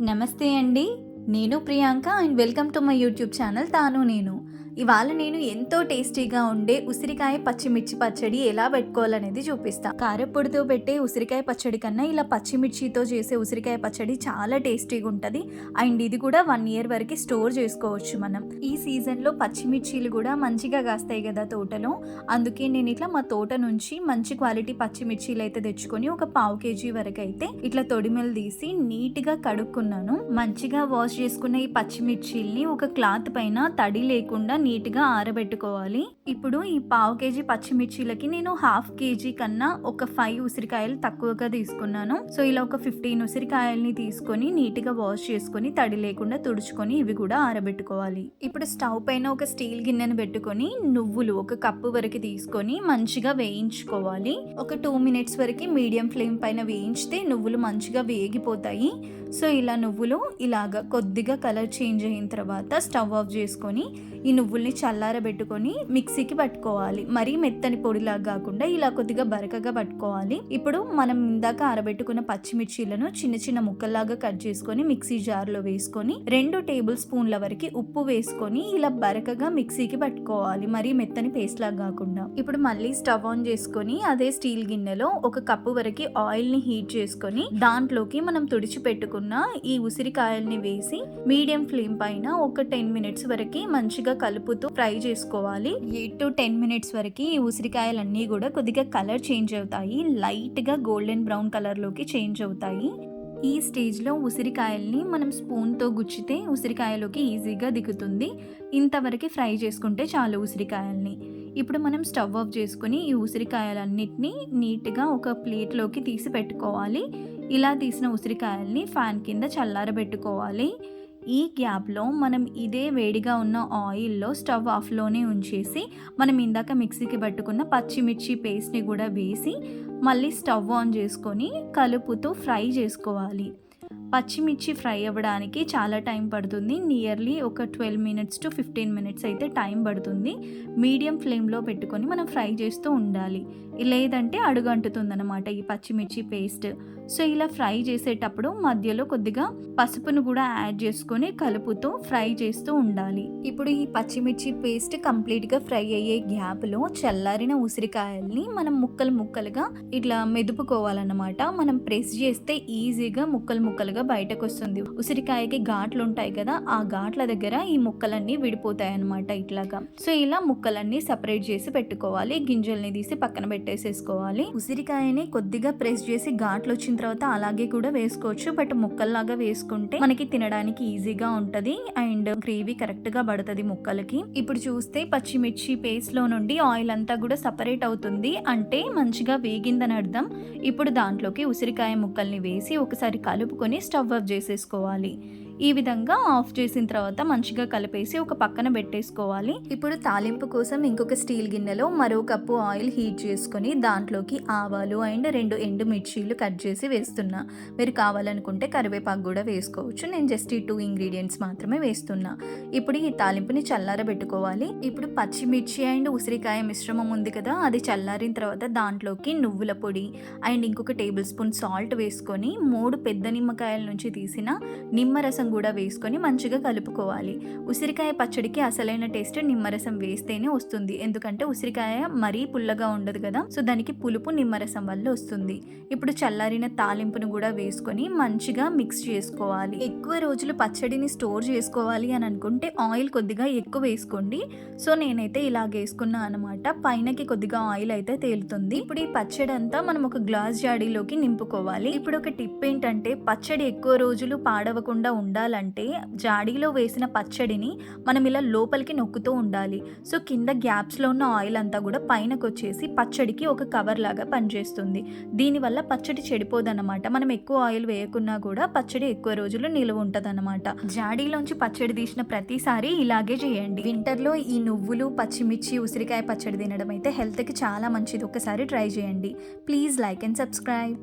నమస్తే అండి. నేను Priyanka and welcome to my YouTube channel తాను నేను. ఇవాళ నేను ఎంతో టేస్టీగా ఉండే ఉసిరికాయ పచ్చిమిర్చి పచ్చడి ఎలా పెట్టుకోవాలనేది చూపిస్తాను కారపొడితో పెట్టే ఉసిరికాయ పచ్చడి కన్నా ఇలా పచ్చిమిర్చితో చేసే ఉసిరికాయ పచ్చడి చాలా టేస్టీగా ఉంటుంది. అండ్ ఇది కూడా వన్ ఇయర్ వరకు స్టోర్ చేసుకోవచ్చు మనం. ఈ సీజన్లో పచ్చిమిర్చీలు కూడా మంచిగా కాస్తాయి కదా తోటలో. అందుకే నేను ఇట్లా మా తోట నుంచి మంచి క్వాలిటీ పచ్చిమిర్చీలు అయితే తెచ్చుకొని ఒక పావు కేజీ వరకు అయితే ఇట్లా తొడిమెలు తీసి నీట్గా కడుక్కున్నాను. మంచిగా వాష్ చేసుకున్న ఈ పచ్చిమిర్చీల్ని ఒక క్లాత్ పైన తడి లేకుండా నీట్గా ఆరబెట్టుకోవాలి. ఇప్పుడు ఈ పావు కేజీ పచ్చిమిర్చీలకి నేను హాఫ్ కేజీ కన్నా ఒక ఫైవ్ ఉసిరికాయలు తక్కువగా తీసుకున్నాను. సో ఇలా ఒక ఫిఫ్టీన్ ఉసిరికాయల్ని తీసుకొని నీట్గా వాష్ చేసుకొని తడి లేకుండా తుడుచుకొని ఇవి కూడా ఆరబెట్టుకోవాలి. ఇప్పుడు స్టవ్ పైన ఒక స్టీల్ గిన్నెను పెట్టుకొని నువ్వులు ఒక కప్పు వరకు తీసుకొని మంచిగా వేయించుకోవాలి. ఒక టూ మినిట్స్ వరకు మీడియం ఫ్లేమ్ పైన వేయించితే నువ్వులు మంచిగా వేగిపోతాయి. సో ఇలా నువ్వులు ఇలాగ కొద్దిగా కలర్ చేంజ్ అయిన తర్వాత స్టవ్ ఆఫ్ చేసుకొని ఈ నువ్వుల్ని చల్లారబెట్టుకొని మిక్సీకి పట్టుకోవాలి. మరీ మెత్తని పొడిలాగా కాకుండా ఇలా కొద్దిగా బరకగా పట్టుకోవాలి. ఇప్పుడు మనం ఇందాక ఆరబెట్టుకున్న పచ్చిమిర్చీలను చిన్న చిన్న ముక్కల్లాగా కట్ చేసుకొని మిక్సీ జార్లో వేసుకొని రెండు టేబుల్ స్పూన్ల వరకు ఉప్పు వేసుకొని ఇలా బరకగా మిక్సీకి పట్టుకోవాలి. మరీ మెత్తని పేస్ట్ లాగా కాకుండా. ఇప్పుడు మళ్ళీ స్టవ్ ఆన్ చేసుకొని అదే స్టీల్ గిన్నెలో ఒక కప్పు వరకు ఆయిల్ని హీట్ చేసుకొని దాంట్లోకి మనం తుడిచి పెట్టుకున్న ఈ ఉసిరికాయల్ని వేసి మీడియం ఫ్లేమ్ పైన ఒక టెన్ మినిట్స్ వరకు మంచిగా కలుపు కలుపుతూ ఫ్రై చేసుకోవాలి. ఎయిట్ టు టెన్ మినిట్స్ వరకు ఈ ఉసిరికాయలన్నీ కూడా కొద్దిగా కలర్ చేంజ్ అవుతాయి. లైట్గా గోల్డెన్ బ్రౌన్ కలర్లోకి చేంజ్ అవుతాయి. ఈ స్టేజ్లో ఉసిరికాయల్ని మనం స్పూన్తో గుచ్చితే ఉసిరికాయలోకి ఈజీగా దిగుతుంది. ఇంతవరకు ఫ్రై చేసుకుంటే చాలు ఉసిరికాయల్ని. ఇప్పుడు మనం స్టవ్ ఆఫ్ చేసుకుని ఈ ఉసిరికాయలన్నిటినీ నీట్గా ఒక ప్లేట్లోకి తీసి పెట్టుకోవాలి. ఇలా తీసిన ఉసిరికాయల్ని ఫ్యాన్ కింద చల్లారబెట్టుకోవాలి. ఈ గ్యాప్లో మనం ఇదే వేడిగా ఉన్న ఆయిల్లో స్టవ్ ఆఫ్లోనే ఉంచేసి మనం ఇందాక మిక్సీకి పట్టుకున్న పచ్చిమిర్చి పేస్ట్ని కూడా వేసి మళ్ళీ స్టవ్ ఆన్ చేసుకొని కలుపుతూ ఫ్రై చేసుకోవాలి. పచ్చిమిర్చి ఫ్రై అవ్వడానికి చాలా టైం పడుతుంది. నియర్లీ ఒక twelve minutes to fifteen minutes అయితే టైం పడుతుంది. మీడియం ఫ్లేమ్లో పెట్టుకొని మనం ఫ్రై చేస్తూ ఉండాలి. లేదంటే అడుగంటుతుందన్నమాట ఈ పచ్చిమిర్చి పేస్ట్. సో ఇలా ఫ్రై చేసేటప్పుడు మధ్యలో కొద్దిగా పసుపును కూడా యాడ్ చేసుకొని కలుపుతూ ఫ్రై చేస్తూ ఉండాలి. ఇప్పుడు ఈ పచ్చిమిర్చి పేస్ట్ కంప్లీట్గా ఫ్రై అయ్యే గ్యాప్లో చల్లారిన ఉసిరికాయల్ని మనం ముక్కలు ముక్కలుగా ఇట్లా మెదుపుకోవాలన్నమాట. మనం ప్రెస్ చేస్తే ఈజీగా ముక్కలు ముక్కలుగా బయటకు వస్తుంది ఉసిరికాయకి ఘాట్లు ఉంటాయి కదా ఆ ఘాట్ల దగ్గర ఈ ముక్కలన్నీ విడిపోతాయి అనమాట ఇట్లాగా. సో ఇలా ముక్కలన్నీ సపరేట్ చేసి పెట్టుకోవాలి. గింజల్ని తీసి పక్కన పెట్టేసేసుకోవాలి. ఉసిరికాయని కొద్దిగా ప్రెస్ చేసి ఘాట్లు వచ్చిన తర్వాత అలాగే కూడా వేసుకోవచ్చు. బట్ ముక్కల్లాగా వేసుకుంటే మనకి తినడానికి ఈజీగా ఉంటది. అండ్ గ్రేవీ కరెక్ట్గా పడుతుంది ముక్కలకి. ఇప్పుడు చూస్తే పచ్చిమిర్చి పేస్ట్లో నుండి ఆయిల్ అంతా కూడా సపరేట్ అవుతుంది. అంటే మంచిగా వేగిందని అర్థం. ఇప్పుడు దాంట్లోకి ఉసిరికాయ ముక్కల్ని వేసి ఒకసారి కలుపుకొని స్టవ్ ఆఫ్ చేసేసుకోవాలి. ఈ విధంగా ఆఫ్ చేసిన తర్వాత మంచిగా కలిపేసి ఒక పక్కన పెట్టేసుకోవాలి. ఇప్పుడు తాలింపు కోసం ఇంకొక స్టీల్ గిన్నెలో మరో కప్పు ఆయిల్ హీట్ చేసుకొని దాంట్లోకి ఆవాలు అండ్ రెండు ఎండు మిర్చీలు కట్ చేసి వేస్తున్నా. మీరు కావాలనుకుంటే కరివేపాకు కూడా వేసుకోవచ్చు. నేను జస్ట్ ఈ టూ ఇంగ్రీడియంట్స్ మాత్రమే వేస్తున్నా. ఇప్పుడు ఈ తాలింపుని చల్లారబెట్టుకోవాలి. ఇప్పుడు పచ్చిమిర్చి అండ్ ఉసిరికాయ మిశ్రమం ఉంది కదా అది చల్లారిన తర్వాత దాంట్లోకి నువ్వుల పొడి అండ్ ఇంకొక టేబుల్ స్పూన్ సాల్ట్ వేసుకొని మూడు పెద్ద నిమ్మకాయల నుంచి తీసిన నిమ్మరసం కూడా వేసుకొని మంచిగా కలుపుకోవాలి. ఉసిరికాయ పచ్చడికి అసలైన టేస్ట్ నిమ్మరసం వేస్తేనే వస్తుంది. ఎందుకంటే ఉసిరికాయ మరీ పుల్లగా ఉండదు కదా సో దానికి పులుపు నిమ్మరసం వల్ల వస్తుంది. ఇప్పుడు చల్లారిన తాలింపును కూడా వేసుకొని మంచిగా మిక్స్ చేసుకోవాలి. ఎక్కువ రోజులు పచ్చడిని స్టోర్ చేసుకోవాలి అని అనుకుంటే ఆయిల్ కొద్దిగా ఎక్కువ వేసుకోండి. సో నేనైతే ఇలా వేసుకున్నా అనమాట పైనకి కొద్దిగా ఆయిల్ అయితే తేలుతుంది. ఇప్పుడు ఈ పచ్చడి అంతా మనం ఒక గ్లాస్ జాడీలోకి నింపుకోవాలి. ఇప్పుడు ఒక టిప్ ఏంటంటే పచ్చడి ఎక్కువ రోజులు పాడవకుండా ఉండాలి. ఉండాలంటే జాడీలో వేసిన పచ్చడిని మనం ఇలా లోపలికి నొక్కుతూ ఉండాలి. సో కింద గ్యాప్స్లో ఉన్న ఆయిల్ అంతా కూడా పైనకు వచ్చేసి పచ్చడికి ఒక కవర్ లాగా పనిచేస్తుంది. దీనివల్ల పచ్చడి చెడిపోదన్నమాట. మనం ఎక్కువ ఆయిల్ వేయకున్నా కూడా పచ్చడి ఎక్కువ రోజులు నిలువ ఉంటుందన్నమాట. జాడీలోంచి పచ్చడి తీసిన ప్రతిసారి ఇలాగే చేయండి. వింటర్లో ఈ నువ్వులు పచ్చిమిర్చి ఉసిరికాయ పచ్చడి తినడం అయితే హెల్త్కి చాలా మంచిది. ఒకసారి ట్రై చేయండి. Please like and subscribe.